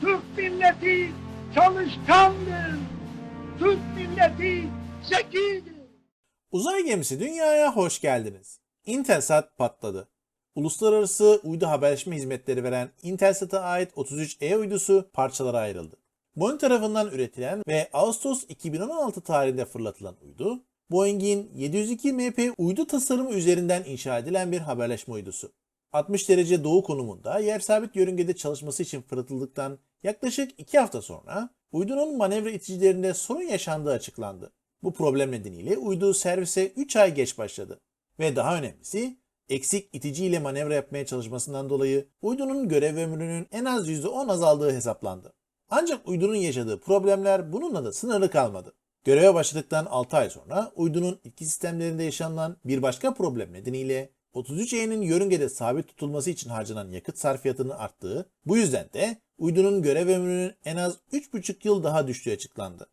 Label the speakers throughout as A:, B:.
A: Türk milleti çalışkandır. Türk milleti zekidir.
B: Uzay gemisi dünyaya hoş geldiniz. Intelsat patladı. Uluslararası uydu haberleşme hizmetleri veren Intelsat'a ait 33E uydusu parçalara ayrıldı. Boeing tarafından üretilen ve Ağustos 2016 tarihinde fırlatılan uydu, Boeing'in 702 MP uydu tasarımı üzerinden inşa edilen bir haberleşme uydusu. 60 derece doğu konumunda yer sabit yörüngede çalışması için fırlatıldıktan yaklaşık 2 hafta sonra uydunun manevra iticilerinde sorun yaşandığı açıklandı. Bu problem nedeniyle uydu servise 3 ay geç başladı. Ve daha önemlisi eksik itici ile manevra yapmaya çalışmasından dolayı uydunun görev ömrünün en az %10 azaldığı hesaplandı. Ancak uydunun yaşadığı problemler bununla da sınırlı kalmadı. Göreve başladıktan 6 ay sonra uydunun iki sistemlerinde yaşanılan bir başka problem nedeniyle 33E'nin yörüngede sabit tutulması için harcanan yakıt sarfiyatının arttığı, bu yüzden de uydunun görev ömrünün en az 3,5 yıl daha düştüğü açıklandı.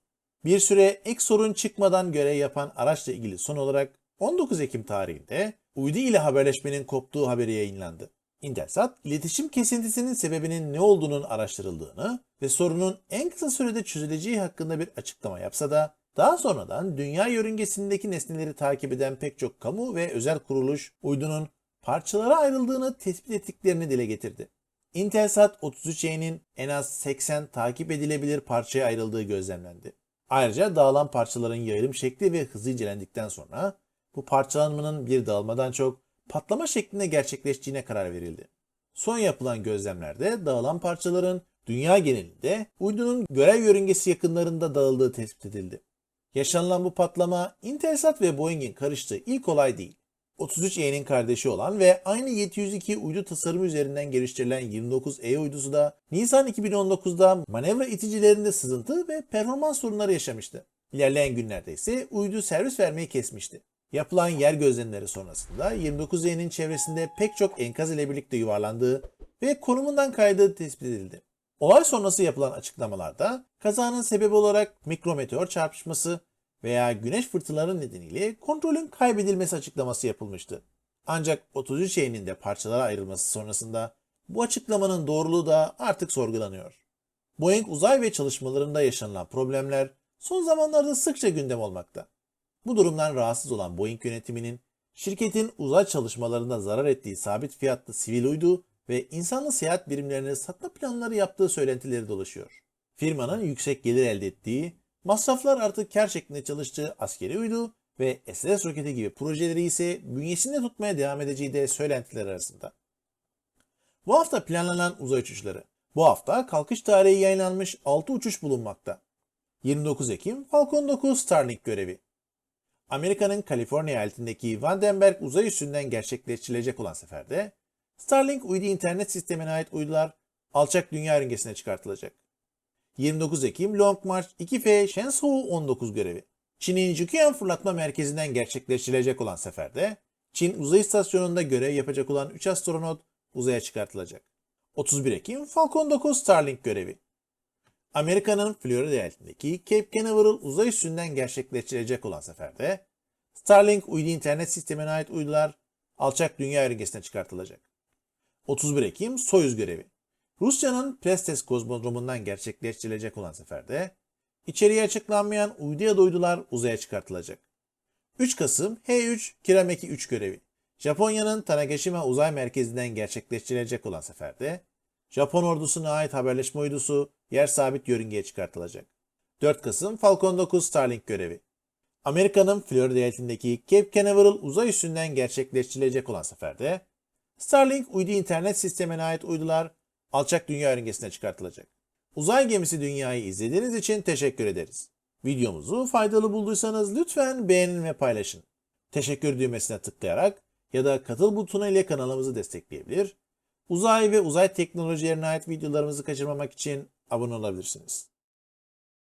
B: Bir süre ek sorun çıkmadan görev yapan araçla ilgili son olarak 19 Ekim tarihinde uydu ile haberleşmenin koptuğu haberi yayınlandı. Intelsat, iletişim kesintisinin sebebinin ne olduğunun araştırıldığını ve sorunun en kısa sürede çözüleceği hakkında bir açıklama yapsa da daha sonradan dünya yörüngesindeki nesneleri takip eden pek çok kamu ve özel kuruluş uydunun parçalara ayrıldığını tespit ettiklerini dile getirdi. Intelsat 33E'nin en az 80 takip edilebilir parçaya ayrıldığı gözlemlendi. Ayrıca dağılan parçaların yayılım şekli ve hızı incelendikten sonra bu parçalanmanın bir dağılmadan çok patlama şeklinde gerçekleştiğine karar verildi. Son yapılan gözlemlerde dağılan parçaların dünya genelinde uydunun görev yörüngesi yakınlarında dağıldığı tespit edildi. Yaşanılan bu patlama Intelsat ve Boeing'in karıştığı ilk olay değil. 33E'nin kardeşi olan ve aynı 702 uydu tasarımı üzerinden geliştirilen 29E uydusu da Nisan 2019'da manevra iticilerinde sızıntı ve performans sorunları yaşamıştı. İlerleyen günlerde ise uydu servis vermeyi kesmişti. Yapılan yer gözlemleri sonrasında 29E'nin çevresinde pek çok enkaz ile birlikte yuvarlandığı ve konumundan kaydığı tespit edildi. Olay sonrası yapılan açıklamalarda kazanın sebebi olarak mikrometeor çarpışması veya güneş fırtınaları nedeniyle kontrolün kaybedilmesi açıklaması yapılmıştı. Ancak 33 E'nin de parçalara ayrılması sonrasında bu açıklamanın doğruluğu da artık sorgulanıyor. Boeing uzay ve çalışmalarında yaşanılan problemler son zamanlarda sıkça gündem olmakta. Bu durumdan rahatsız olan Boeing yönetiminin şirketin uzay çalışmalarında zarar ettiği sabit fiyatlı sivil uydu ve insanlı seyahat birimlerini satma planları yaptığı söylentileri dolaşıyor. Firmanın yüksek gelir elde ettiği, masraflar artık kar şeklinde çalıştığı askeri uydu ve SLS roketi gibi projeleri ise bünyesinde tutmaya devam edeceği de söylentiler arasında. Bu hafta planlanan uzay uçuşları. Bu hafta kalkış tarihi yayınlanmış 6 uçuş bulunmakta. 29 Ekim Falcon 9 Starlink görevi. Amerika'nın Kaliforniya eyaletindeki Vandenberg uzay üssünden gerçekleştirilecek olan seferde Starlink uydu internet sistemine ait uydular alçak dünya yörüngesine çıkartılacak. 29 Ekim Long March 2F Shenzhou 19 görevi. Çin'in Jiuquan fırlatma merkezinden gerçekleştirilecek olan seferde Çin uzay istasyonunda görev yapacak olan 3 astronot uzaya çıkartılacak. 31 Ekim Falcon 9 Starlink görevi. Amerika'nın Florida eyaletindeki Cape Canaveral uzay üssünden gerçekleştirilecek olan seferde Starlink uydu internet sistemine ait uydular alçak dünya yörüngesine çıkartılacak. 31 Ekim Soyuz görevi. Rusya'nın Prestes kozmodromundan gerçekleştirilecek olan seferde içeriye açıklanmayan uydu ya da uydular uzaya çıkartılacak. 3 Kasım H3 Kirameki 3 görevi. Japonya'nın Tanegashima Uzay Merkezi'nden gerçekleştirilecek olan seferde Japon ordusuna ait haberleşme uydusu yer sabit yörüngeye çıkartılacak. 4 Kasım Falcon 9 Starlink görevi. Amerika'nın Florida eyaletindeki Cape Canaveral uzay üssünden gerçekleştirilecek olan seferde Starlink uydu internet sistemine ait uydular alçak dünya yörüngesine çıkartılacak. Uzay gemisi dünyayı izlediğiniz için teşekkür ederiz. Videomuzu faydalı bulduysanız lütfen beğenin ve paylaşın. Teşekkür düğmesine tıklayarak ya da katıl butonu ile kanalımızı destekleyebilir. Uzay ve uzay teknolojilerine ait videolarımızı kaçırmamak için abone olabilirsiniz.